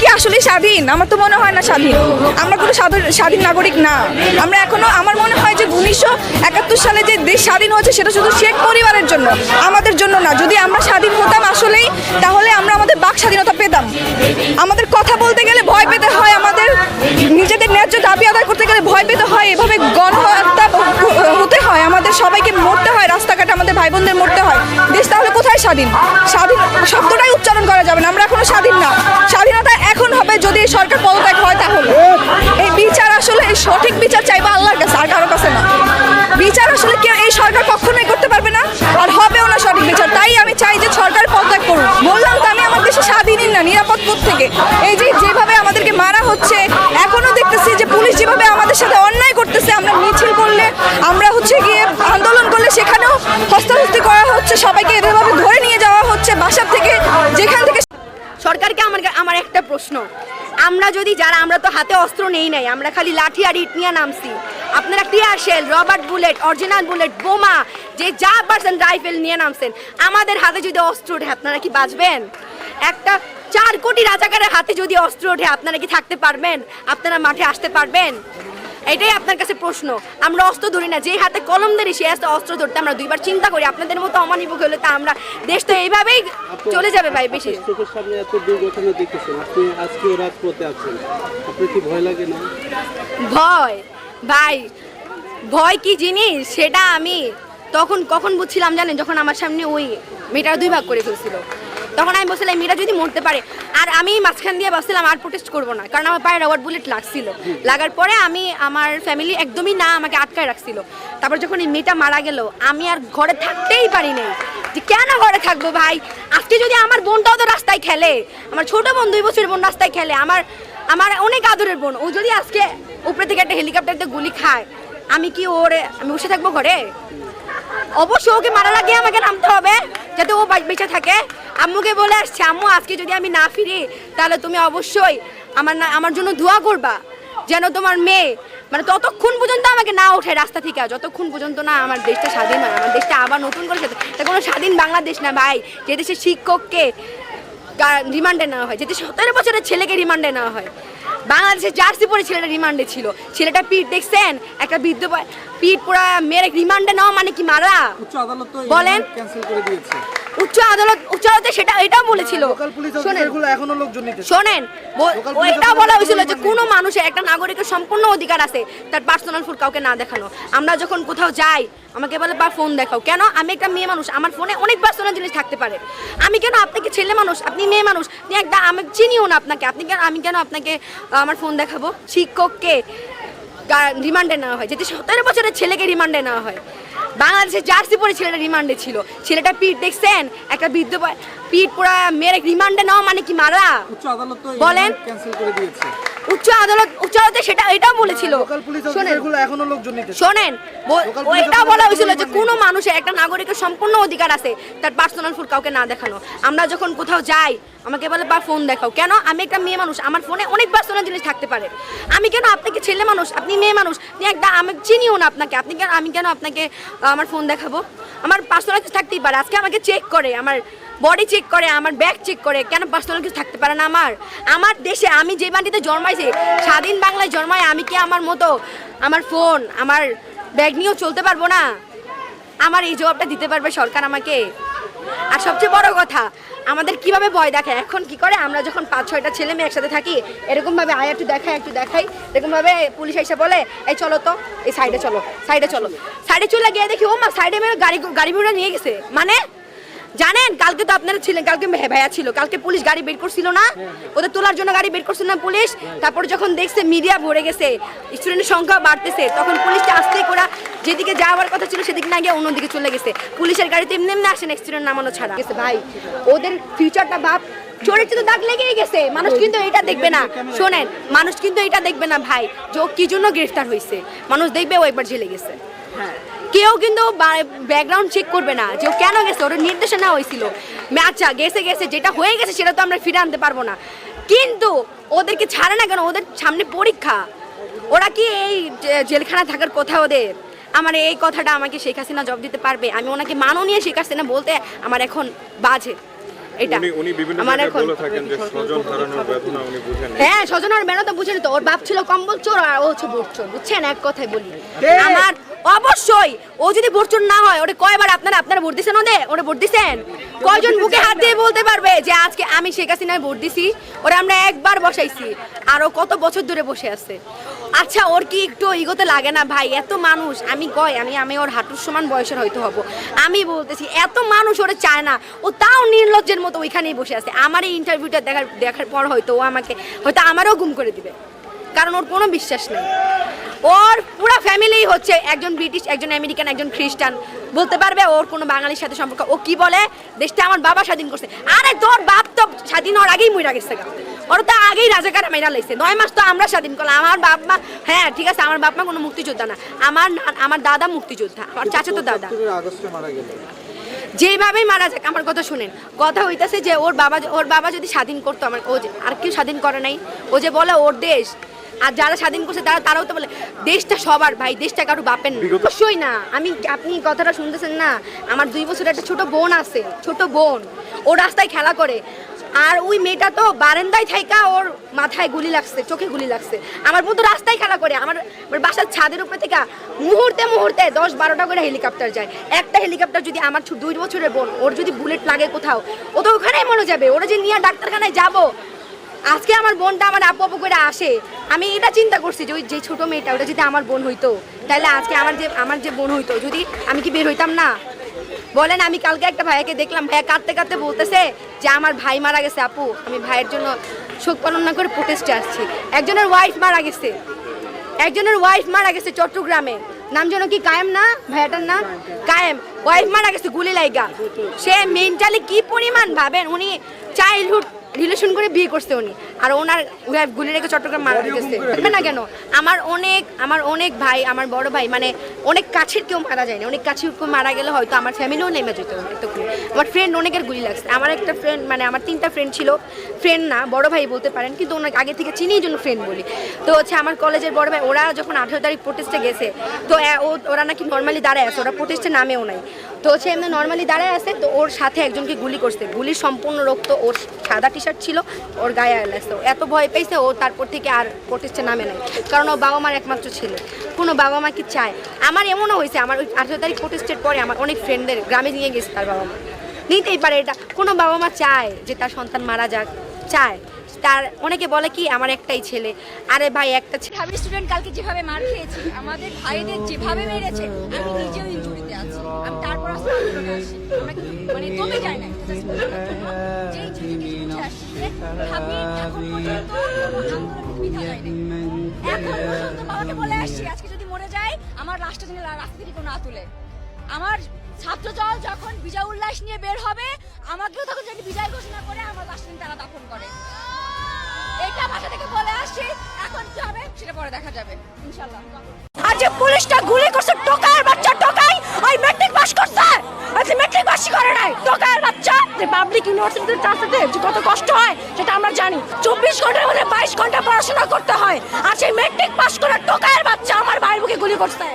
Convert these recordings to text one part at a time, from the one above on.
কি আসলে স্বাধীন? আমার তো মনে হয় না স্বাধীন। আমরা কোনো স্বাধীন- নাগরিক না। আমরা এখনও আমার মনে হয় যে উনিশশো একাত্তর সালে যে দেশ স্বাধীন হয়েছে, সেটা শুধু শেখ পরিবারের জন্য, আমাদের জন্য না। যদি আমরা স্বাধীন হতাম আসলেই, তাহলে আমরা আমাদের বাক স্বাধীনতা পেতাম। আমাদের কথা বলতে গেলে ভয় পেতে হয় আমাদের। নিজেদের ন্যায্য দাবি আদায় করতে গেলে ভয় পেতে হয়। এভাবে গণহত্যা হতে হয়। আমাদের সবাইকে মরতে হয়। রাস্তাঘাটে আমাদের ভাই বোনদের মরতে হয়। দেশ তাহলে কোথায় স্বাধীন? স্বাধীন শব্দটাই উচ্চারণ করা যাবে না। আমরা এখনও স্বাধীন না। যদি এই সরকার পদত্যাগ হয় তাহলে। এই বিচার আসলে, এই সঠিক বিচার চাইব আল্লাহর কাছে, আর কারও কাছে না। বিচার আসলে কেউ এই সরকার কখনোই করতে পারবে না, আর হবেও না সঠিক বিচার। তাই আমি চাই যে সরকার পদত্যাগ করুক। বললাম তো আমি, আমার দেশে স্বাধীনই না, নিরাপদ থেকে? এই যে, যেভাবে আমাদেরকে মারা হচ্ছে, এখনও দেখতেছি যে পুলিশ যেভাবে আমাদের সাথে অন্যায় করতেছে, আমরা মিছিল করলে, আমরা হচ্ছে গিয়ে আন্দোলন করলে, সেখানেও হস্তাহস্তি করা হচ্ছে, সবাইকে এভাবে ধরে নিয়ে যাওয়া হচ্ছে, বাসার থেকে, যেখান থেকে সরকারকে আমার আমার একটা প্রশ্ন। আমরা যদি যারা, আমরা তো হাতে অস্ত্র নেই নাই, আমরা খালি লাঠি আর ইট নিয়ে নামছি। আপনারা tear shell rubber bullet original bullet বোমা, যে যা পারছেন রাইফেল নিয়ে নামছেন। আমাদের হাতে যদি অস্ত্র ওঠে, আপনারা কি বাঁচবেন? একটা চার কোটি রাজাকারের হাতে যদি অস্ত্র ওঠে, আপনারা কি থাকতে পারবেন? আপনারা মাঠে আসতে পারবেন? এটাই আপনার কাছে প্রশ্ন। আমরা অস্ত্র ধরি না যে হাতে কলম ধরি সে হাতে অস্ত্র ধরতে আমরা দুইবার চিন্তা করি আপনাদের মতো অমানিবুক হলে তা আমরা দেশ তো এইভাবেই চলে যাবে ভাই বেশি। চোখের সামনে এত দুর্ঘটনা দেখতেছেন আপনি আজকেও রাজপথে আছেন আপনার কি ভয় লাগে না? ভয়? ভাই ভয় কি জিনিস? সেটা আমি তখন কখন বুঝছিলাম জানেন? যখন আমার সামনে ওই মেয়েটার দুই ভাগ করে ফেলছিল। তখন আমি বলছিলাম এই মেয়েটা যদি মরতে পারে। আর আমি মাঝখান দিয়ে ভাবছিলাম, আর প্রোটেস্ট করব না। কারণ আমার পায়ে রবার বুলেট লাগছিল। লাগার পরে আমি, আমার ফ্যামিলি একদমই না আমাকে আটকায় রাখছিল। তারপর যখন এই মেয়েটা মারা গেল, আমি আর ঘরে থাকতেই পারি যে কেন ঘরে থাকব ভাই? আজকে যদি আমার বোনটাও তো রাস্তায় খেলে, আমার ছোট বোন, দুই বছরের বোন রাস্তায় খেলে, আমার আমার অনেক আদরের বোন, ও যদি আজকে উপরে থেকে একটা হেলিকপ্টার দিয়ে গুলি খায়, আমি কি ওরে, আমি বসে থাকব ঘরে? অবশ্যই ওকে মারা লাগিয়ে আমাকে নামতে যাতে ও বাঁচ- থাকে। আম্মুকে বলে আসছে, আম্মু, আজকে যদি আমি না ফিরি, তাহলে তুমি অবশ্যই আমার না আমার জন্য দোয়া করবা, যেন তোমার মেয়ে মানে ততক্ষণ পর্যন্ত আমাকে না ওঠে রাস্তা থেকে। যতক্ষণ পর্যন্ত না আমার দেশটা স্বাধীন হয়, আমার দেশটা আবার নতুন করে এটা কোনো স্বাধীন বাংলাদেশ না, ভাই। যে দেশে শিক্ষককে রিমান্ডে নেওয়া হয় যেতে সতেরো বছরের ছেলেকে রিমান্ডে নেওয়া হয়। বাংলাদেশে জার্সি পরে ছেলেটা রিমান্ডে ছিল। ছেলেটা পিট দেখছেন? একটা বৃদ্ধ পিট পুরা মেরে রিমান্ডে নেওয়া মানে কি মারা? উচ্চ আদালত তো বলেন। ক্যান্সেল করে দিয়েছে। উচ্চ আদালত উচ্চ আদালতে সেটা এটাও বলেছিল। শোনেন। লোকজন শোনেন। ব- Local ও police এটা বলা হয়েছিল যে কোনো মানুষের একটা নাগরিকের সম্পূর্ণ অধিকার আছে তার পার্সোনাল ফুল কাউকে না দেখানো। আমরা যখন কোথাও যাই আমাকে বলে বা ফোন দেখাও। কেন? আমি একটা মেয়ে মানুষ আমার ফোনে অনেক পার্সোনাল জিনিস থাকতে পারে। আমি কেন আপনাকে ছেলে মানুষ আপনি মেয়ে মানুষ একটা আমি চিনিও না আপনাকে আপনি কেন আমি কেন আপনাকে আমার ফোন দেখাবো? শিক্ষককে রিমান্ডে নেওয়া হয়। যেতে সতেরো বছরের ছেলেকে রিমান্ডে নেওয়া হয়। বাংলাদেশে জার্সি পরে ছেলেটা রিমান্ডে ছিল। ছেলেটা পিঠ দেখছেন? একটা বৃদ্ধ পিঠ পুরা মেরে রিমান্ডে নেওয়া মানে কি মারা? বলেন। ক্যান্সেল করে দিয়েছে। উচ্চ আদালত উচ্চ আদালতে সেটা এটাও বলেছিল। শোনেন। officer বলা হয়েছিল যে কোনো মানুষের একটা নাগরিকের সম্পূর্ণ অধিকার আছে তার পার্সোনাল ফুল কাউকে না দেখানো। আমরা যখন কোথাও যাই আমাকে বলে বা ফোন দেখাও। কেন? আমি একটা মেয়ে মানুষ আমার ফোনে অনেক পার্সোনাল জিনিস থাকতে পারে। আমি কেন আপনাকে ছেলে মানুষ আপনি মেয়ে মানুষ একটা আমি চিনিও না আপনাকে আপনি কেন আমি কেন আপনাকে আমার ফোন দেখাবো? আমার পার্সোনাল কিছু থাকতেই পারে। আজকে আমাকে চেক করে, আমার বডি চেক করে, আমার ব্যাগ চেক করে, কেন পার্সোনাল কিছু থাকতে পারে না আমার? আমার দেশে আমি যে মাটিতে জন্মাইছি, স্বাধীন বাংলায় জন্মায় আমি কি আমার মতো আমার ফোন আমার ব্যাগ নিয়েও চলতে পারব না? আমার এই জবাবটা দিতে পারবে সরকার আমাকে? আর সবচেয়ে বড় কথা, আমাদের কীভাবে ভয় দেখায়? এখন কি করে? আমরা যখন পাঁচ, ছয়টা ছেলে মেয়ে একসাথে থাকি এরকম ভাবে আয় একটু দেখাই একটু দেখাই এরকম ভাবে পুলিশ এসে বলে, এই চলো তো, এই সাইডে চলো সাইডে চলো। সাইডে চলে গিয়ে দেখি, ও মা সাইডে মেয়ে গাড়ি গাড়ি ভিড়ে নিয়ে গেছে। মানে জানেন, কালকে তো আপনারা ছিলেন, কালকে ভাইয়া ছিল, কালকে পুলিশ গাড়ি বের করছিল না? ওদের তোলার জন্য গাড়ি বের করছিল না পুলিশ? তারপর যখন দেখছে মিডিয়া ভরে গেছে স্টুডেন্টের সংখ্যা বাড়তেছে, তখন পুলিশটা আসতে করা যেদিকে যাওয়ার কথা ছিল সেদিকে না গিয়ে অন্যদিকে চলে গেছে। পুলিশের গাড়িতে এমনি এমনি আসে না স্টুডেন্ট নামানো ছাড়া। গেছে ভাই ওদের ফিউচারটা ভাব চরিত্র দাগ লেগেই গেছে। মানুষ কিন্তু এটা দেখবে না। শোনেন মানুষ কিন্তু এটা দেখবে না ভাই যে ও কি জন্য গ্রেফতার হয়েছে। মানুষ দেখবে ও একবার জেলে গেছে। কেউ কিন্তু ব্যাকগ্রাউন্ড চেক করবে না যে ও কেন গেছে ওর নির্দেশনা হয়েছিল। আচ্ছা গেছে গেছে যেটা হয়ে গেছে সেটা তো আমরা ফিরে আনতে পারব না। কিন্তু ওদেরকে ছাড়ে না কেন? ওদের সামনে পরীক্ষা। ওরা কি এই জেলখানা থাকার কথা ওদের? আমার এই কথাটা আমাকে শেখ হাসিনা জব দিতে পারবে? আমি ওনাকে মাননীয় শেখ হাসিনা বলতে আমার এখন বাজে। এটা। উনি উনি বিভিন্ন আমার জায়গায় এখন বলে থাকেন যে স্বজন হারানোর বেদনা উনি বুঝেন হ্যাঁ স্বজনের তো বুঝেনি তো। ওর বাপ ছিল কম্বল চোর আর ও হচ্ছে বোট চোর। বুঝছেন? এক কথাই বলি। আমার অবশ্যই। ও যদি বোট চোর না হয় ওরে কয়বার আপনারা আপনারা ভোট দিছেন ওদের? ওরে ভোট দিছেন? কয়জন বুকে হাত দিয়ে বলতে পারবে যে আজকে আমি শেখ হাসিনায় ভোট দিছি? ওরে আমরা একবার বসাইছি। আরও কত বছর ধরে বসে আছে? আচ্ছা ওর কি একটু ইগোতে লাগে না? ভাই, এত মানুষ। আমি কয় আমি আমি ওর হাঁটুর সমান বয়সের হয়তো হব। আমি বলতেছি, এত মানুষ ওরে চায় না। ও তাও নির্লজ্জের মতো ওইখানেই বসে আছে। আমার এই ইন্টারভিউটা দেখার দেখার পর হয়তো ও আমাকে, হয়তো আমারও গুম করে দিবে। কারণ ওর কোনো বিশ্বাস নেই। ওর পুরো ফ্যামিলি হচ্ছে একজন ব্রিটিশ, একজন আমেরিকান, একজন খ্রিস্টান। বলতে পারবে ওর কোনো বাঙালির সাথে সম্পর্ক। ও কি বলে? দেশটা আমার বাবা স্বাধীন করছে। আরে তোর বাপ তো স্বাধীন হওয়ার আগেই মইরা গেছে। ওর তো আগেই রাজাকার মেরা লাইছে। নয় মাস তো আমরা স্বাধীন করলাম। আমার বাপ মা হ্যাঁ ঠিক আছে আমার বাপ মা কোনো মুক্তিযোদ্ধা না। আমার আমার দাদা মুক্তিযোদ্ধা আমার চাচা তো দাদা আগস্টে মারা যাক আমার কথা শুনেন। কথা হইতাছে যে ওর বাবা ওর বাবা যদি স্বাধীন করতো আমার ও যে আর কেউ স্বাধীন করে নাই। ও যে বলে ওর দেশ আর যারা স্বাধীন করছে তারা তারাও তো বলে দেশটা সবার ভাই দেশটা কারও বাপের না। অবশ্যই না। আমি আপনি কথাটা শুনতেছেন না? আমার দুই বছরের একটা ছোট বোন আছে ছোট বোন। ও রাস্তায় খেলা করে। আর ওই মেয়েটা তো বারান্দায় থাইকা ওর মাথায় গুলি লাগছে, চোখে গুলি লাগছে। আমার বোন তো রাস্তায় খেলা করে, আমার বাসার ছাদের উপরে থেকে মুহূর্তে মুহূর্তে দশ বারোটা করে হেলিকপ্টার যায়। একটা হেলিকপ্টার যদি আমার দুই বছরের বোন, ওর যদি বুলেট লাগে কোথাও, ও তো ওখানেই মরে যাবে। ওরা যে নিয়ে ডাক্তারখানায় যাব, আজকে আমার বোনটা আমার আপু আপু করে আসে। আমি এটা চিন্তা করছি যে ওই যে ছোটো মেয়েটা, ওটা যদি আমার বোন হইতো, তাহলে আজকে আমার যে আমার যে বোন হইতো, যদি আমি কি বের হইতাম না? বলেন, আমি কালকে একটা ভাইয়াকে দেখলাম। ভাইয়া কাঁদতে কাঁদতে বলতেছে যে, আমার ভাই মারা গেছে আপু। আমি ভাইয়ের জন্য শোক পালন না করে প্রোটেস্টে আসছি। একজনের ওয়াইফ মারা গেছে। একজনের ওয়াইফ মারা গেছে চট্টগ্রামে। নাম যেন কি কায়েম না? ভাইয়াটার নাম? কায়েম। ওয়াইফ মারা গেছে গুলি লাইগা। সে মেন্টালি কি পরিমাণ ভাবেন? উনি চাইল্ডহুড রিলেশন করে বিয়ে করছে উনি। আর ওনার ওয়াইফ গুলি রেখে চট্টগ্রাম মারা গেছে। দেখবেন না কেন? আমার অনেক আমার অনেক ভাই আমার বড় ভাই মানে অনেক কাছের কেউ মারা যায়নি অনেক কাছের কেউ মারা গেলে হয়তো আমার ফ্যামিলিও নেমে যেত এতক্ষণ। আমার ফ্রেন্ড অনেকের গুলি লাগছে। আমার একটা ফ্রেন্ড মানে আমার তিনটা ফ্রেন্ড ছিল। ফ্রেন্ড না বড় ভাই বলতে পারেন কিন্তু ওনার আগে থেকে চিনি এই জন্য ফ্রেন্ড বলি। তো হচ্ছে আমার কলেজের বড় ভাই ওরা যখন আঠেরো তারিখ প্রোটেস্টে গেছে তো ওরা নাকি নর্মালি দাঁড়ায় আছে ওরা প্রোটেস্টে নামেও নাই। তো হচ্ছে এমনি নর্মালি দাঁড়ায় আছে, তো ওর সাথে একজনকে গুলি করছে। গুলির সম্পূর্ণ রক্ত, ওর সাদা টি শার্ট ছিল, ওর গায়ে লাগছে এত ভয় পেয়েছে, ও তারপর থেকে আর প্রোটেস্টে নামে নাই। কারণ ও বাবা মার একমাত্র ছেলে। কোনো বাবা মা কি চায়? আমার এমনও হয়েছে, আমার ওই আঠেরো তারিখ প্রোটেস্টের পরে আমার অনেক ফ্রেন্ডদের গ্রামে নিয়ে গেছে তার বাবা মা নিতেই পারে এটা। কোনো বাবা মা চায় যে তার সন্তান মারা যাক, চায়। তার অনেকে বলে কি, আমার একটাই ছেলে। আরে ভাই, একটা ছেলে আমি স্টুডেন্ট কালকে যেভাবে মার খেয়েছি, আমাদের ভাইদের যেভাবে মেরেছে, আমি নিজেও আমি তারপর আসলে আন্দোলনে আসি। আমরা কি- মানে দমে যাই না আমার ছাত্র দল যখন বিজয় উল্লাস নিয়ে বের হবে, আমাকেও তখন যদি বিজয় ঘোষণা করে আমার নিয়ে তারা দাফন করে। এটা বাসা থেকে বলে আসছি, এখন কি হবে সেটা পরে দেখা যাবে ইনশাল্লাহ আর পুলিশটা গুলি ইউনিভার্সিটিতে যে কত কষ্ট হয়, সেটা আমরা জানি। চব্বিশ ঘণ্টার মধ্যে বাইশ ঘণ্টা পড়াশোনা করতে হয়, আর সেই ম্যাট্রিক পাস করে টোকার বাচ্চা আমার ভাই বুকে গুলি করছে।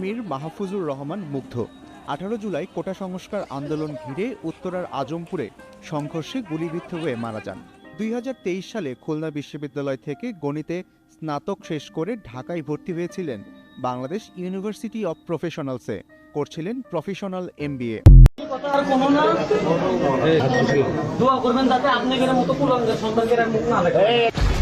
মীর মাহফুজুর রহমান মুগ্ধ। আঠারো জুলাই কোটা সংস্কার আন্দোলন ঘিরে উত্তরার আজমপুরে সংঘর্ষে গুলিবিদ্ধ হয়ে মারা যান। দুই হাজার তেইশ সালে খুলনা বিশ্ববিদ্যালয় থেকে গণিতে স্নাতক শেষ করে ঢাকায় ভর্তি হয়েছিলেন বাংলাদেশ ইউনিভার্সিটি অব প্রফেশনালসে, করছিলেন প্রফেশনাল এমবিএ। দেখে